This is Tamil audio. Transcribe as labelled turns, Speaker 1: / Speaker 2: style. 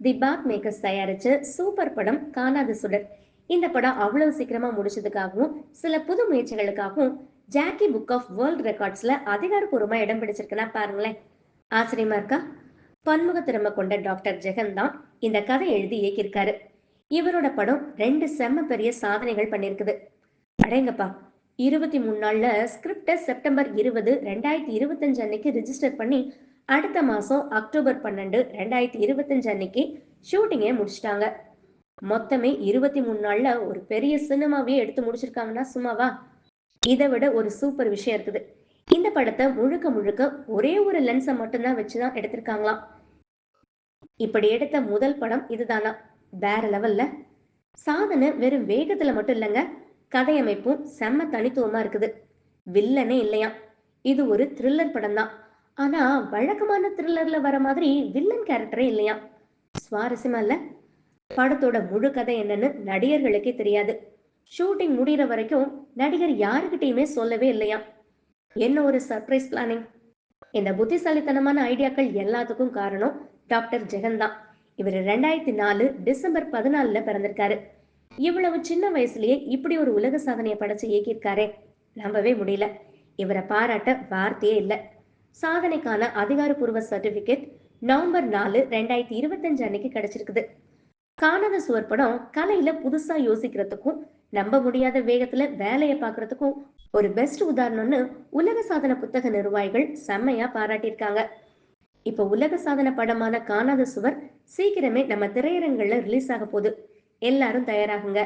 Speaker 1: தி பாக் மேக்கர்ஸ் தயாரிச்ச சூப்பர் படம் காணாத சுடர். இந்த படம் அவ்வளவு சீக்கிரமா முடிச்சதுக்காகவும் சில புது முயற்சிகளுக்காகவும் ஜாக்கி புக் ஆஃப் வேர்ல்ட் ரெக்கார்ட்ஸ்ல அதிகாரப்பூர்வமா இடம் பிடிச்சிருக்குன்னா பாருங்களேன். ஆச்சரியமா இருக்கா? பன்முக திறமை கொண்ட டாக்டர் ஜெகன் தான் இந்த கதை எழுதி இயக்கியிருக்காரு. இவரோட படம் ரெண்டு செம்ம பெரிய சாதனைகள் பண்ணிருக்குது அடேங்கப்பா இருபத்தி மூணு நாள்ல ஸ்கிரிப்டை செப்டம்பர் இருபது ரெண்டாயிரத்தி இருபத்தஞ்சு அன்னைக்கு ரிஜிஸ்டர் பண்ணி அடுத்த மாசம் அக்டோபர் பன்னெண்டு ரெண்டாயிரத்தி இருபத்தஞ்சு அன்னைக்கு ஷூட்டிங்கே முடிச்சிட்டாங்க. மொத்தமே இருபத்தி மூணு நாள்ல ஒரு பெரிய சினிமாவே எடுத்து முடிச்சிருக்காங்கன்னா சும்மாவா? இதை விட ஒரு சூப்பர் விஷயம் இருக்குது. இந்த படத்தை முழுக்க முழுக்க ஒரே ஒரு லென்ஸை மட்டும்தான் வச்சுதான் எடுத்திருக்காங்களாம். இப்படி எடுத்த முதல் படம் இதுதானா? வேற லெவல்ல. சாதனை வெறும் வேகத்துல மட்டும் இல்லைங்க. கதையமைப்பும் செம்ம தனித்துவமா இருக்குது. வில்லனே இல்லையா இது ஒரு த்ரில்லர் படம் தான் ஆனா வழக்கமான த்ரில்லர்ல வர மாதிரி வில்லன் கேரக்டரே இல்லையா? சுவாரஸ்யமா இல்ல? படத்தோட முழு கதை என்னன்னு நடிகர்களுக்கே தெரியாது. ஷூட்டிங் முடிகிற வரைக்கும் நடிகர் யாருக்கிட்டையுமே சொல்லவே இல்லையா? என்ன ஒரு சர்ப்ரைஸ் பிளானிங் இந்த புத்திசாலித்தனமான ஐடியாக்கள் எல்லாத்துக்கும் காரணம் டாக்டர் ஜெகன் தான். இவர் ரெண்டாயிரத்தி நாலு டிசம்பர் பதினாலுல பிறந்திருக்காரு. இவ்வளவு சின்ன வயசுலயே இப்படி ஒரு உலக சாதனையை படைச்சு இயக்கியிருக்காரே. நம்பவே முடியல. இவரை பாராட்ட வார்த்தையே இல்லை. சாதனைக்கான அதிகாரப்பூர்வ சர்டிபிகேட் நவம்பர் நாலு ரெண்டாயிரத்தி இருபத்தஞ்சு அன்னைக்கு கிடைச்சிருக்குது. காணாத சுவர் படம் கலையில புதுசா யோசிக்கிறதுக்கும் நம்ப முடியாத வேகத்துல வேலையை பார்க்கறதுக்கும் ஒரு பெஸ்ட் உதாரணம்னு உலக சாதன புத்தக நிர்வாகிகள் செம்மையா பாராட்டியிருக்காங்க. இப்ப உலக சாதன படமான காணாத சுவர் சீக்கிரமே நம்ம திரையரங்குல ரிலீஸ் ஆக போகுது. எல்லாரும் தயாராகுங்க.